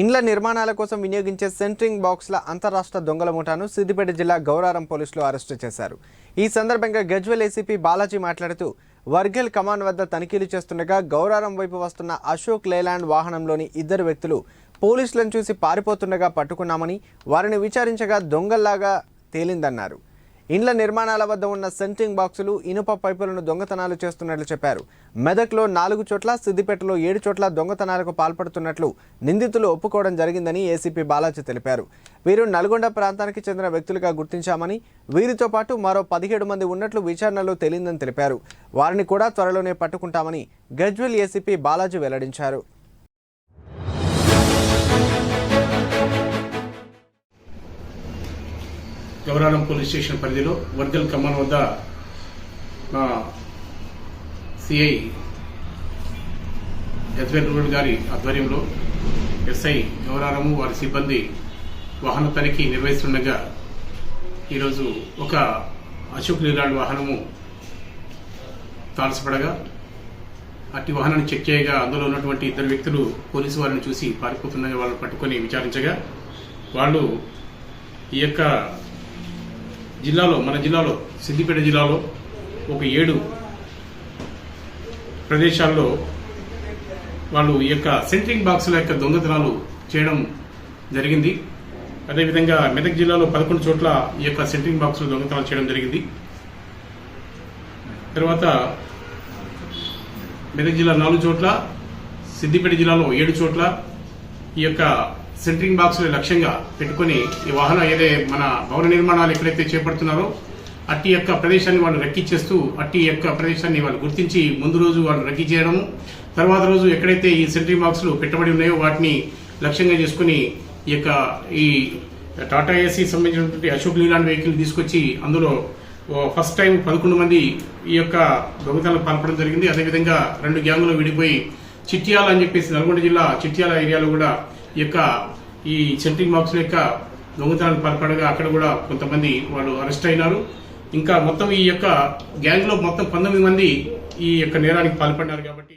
ఇండ్ల నిర్మాణాల కోసం వినియోగించే సెంట్రింగ్ బాక్స్ల అంతరాష్ట్ర దొంగల ముఠాను సిద్దిపేట జిల్లా గౌరారం పోలీసులు అరెస్టు చేశారు. ఈ సందర్భంగా గజ్వెల్ ఏసీపీ బాలాజీ మాట్లాడుతూ వర్గల్ కమాన్ వద్ద తనిఖీలు చేస్తుండగా గౌరారం వైపు వస్తున్న అశోక్ లేలాండ్ వాహనంలోని ఇద్దరు వ్యక్తులు పోలీసులను చూసి పారిపోతుండగా పట్టుకున్నామని వారిని విచారించగా దొంగల్లాగా తేలిందన్నారు. ఇండ్ల నిర్మాణాల వద్ద ఉన్న సెంట్రింగ్ బాక్సులు ఇనుప పైపులను దొంగతనాలు చేస్తున్నట్లు చెప్పారు. మెదక్లో నాలుగు చోట్ల సిద్దిపేటలో ఏడు చోట్ల దొంగతనాలకు పాల్పడుతున్నట్లు నిందితులు ఒప్పుకోవడం జరిగిందని ఏసీపీ బాలాజీ తెలిపారు. వీరు నల్గొండ ప్రాంతానికి చెందిన వ్యక్తులుగా గుర్తించామని వీరితో పాటు మరో పదిహేడు మంది ఉన్నట్లు విచారణలో తేలిందని తెలిపారు. వారిని కూడా త్వరలోనే పట్టుకుంటామని గజ్వెల్ ఏసీపీ బాలాజీ వెల్లడించారు. గౌరాలం పోలీస్ స్టేషన్ పరిధిలో వర్గల్ కమాన్ వద్ద మా సిఐ యజ్వేల్ రూరల్ గారి ఆధ్వర్యంలో ఎస్ఐ గౌరాలము వారి సిబ్బంది వాహన తనిఖీ నిర్వహిస్తుండగా ఈరోజు ఒక అశోక్ లీలాండ్ వాహనము తాల్సపడగా అట్టి వాహనాన్ని చెక్ చేయగా అందులో ఉన్నటువంటి ఇద్దరు వ్యక్తులు పోలీసు వారిని చూసి పారిపోతుండగా వాళ్ళని పట్టుకొని విచారించగా వాళ్ళు ఈ యొక్క జిల్లాలో మన జిల్లాలో సిద్దిపేట జిల్లాలో ఒక ఏడు ప్రదేశాల్లో వాళ్ళు ఈ యొక్క సెంట్రింగ్ బాక్సుల యొక్క దొంగతనాలు చేయడం జరిగింది. అదేవిధంగా మెదక్ జిల్లాలో పదకొండు చోట్ల ఈ యొక్క సెంట్రింగ్ బాక్సులు దొంగతనాలు చేయడం జరిగింది. తర్వాత మెదక్ జిల్లా నాలుగు చోట్ల సిద్దిపేట జిల్లాలో ఏడు చోట్ల ఈ యొక్క సెంట్రింగ్ బాక్స్ లక్ష్యంగా పెట్టుకుని ఈ వాహనం ఏదే మన భవన నిర్మాణాలు ఎక్కడైతే చేపడుతున్నారో అట్టి యొక్క ప్రదేశాన్ని వాళ్ళు రెక్కి చేస్తూ అట్టి యొక్క ప్రదేశాన్ని వాళ్ళు గుర్తించి ముందు రోజు వాళ్ళు రెక్కి చేయడము తర్వాత రోజు ఎక్కడైతే ఈ సెంట్రింగ్ బాక్సులు పెట్టబడి ఉన్నాయో వాటిని లక్ష్యంగా చేసుకుని ఈ యొక్క ఈ టాటా ఏసీ సంబంధించినటువంటి అశోక్ లీలాండ్ వెహికల్ తీసుకొచ్చి అందులో ఓ ఫస్ట్ టైం పదకొండు మంది ఈ యొక్క దొంగతనాలకు పాల్పడడం జరిగింది. అదేవిధంగా రెండు గ్యాంగులు విడిపోయి చిట్యాల అని చెప్పేసి నల్గొండ జిల్లా చిట్యాల ఏరియాలో కూడా యొక్క ఈ సెంట్రింగ్ బాక్స్ యొక్క దొంగతనాలు పాల్పడగా అక్కడ కూడా కొంతమంది వాళ్ళు అరెస్ట్ అయినారు. ఇంకా మొత్తం ఈ యొక్క గ్యాంగ్లో మొత్తం పంతొమ్మిది మంది ఈ యొక్క నేరానికి పాల్పడినారు కాబట్టి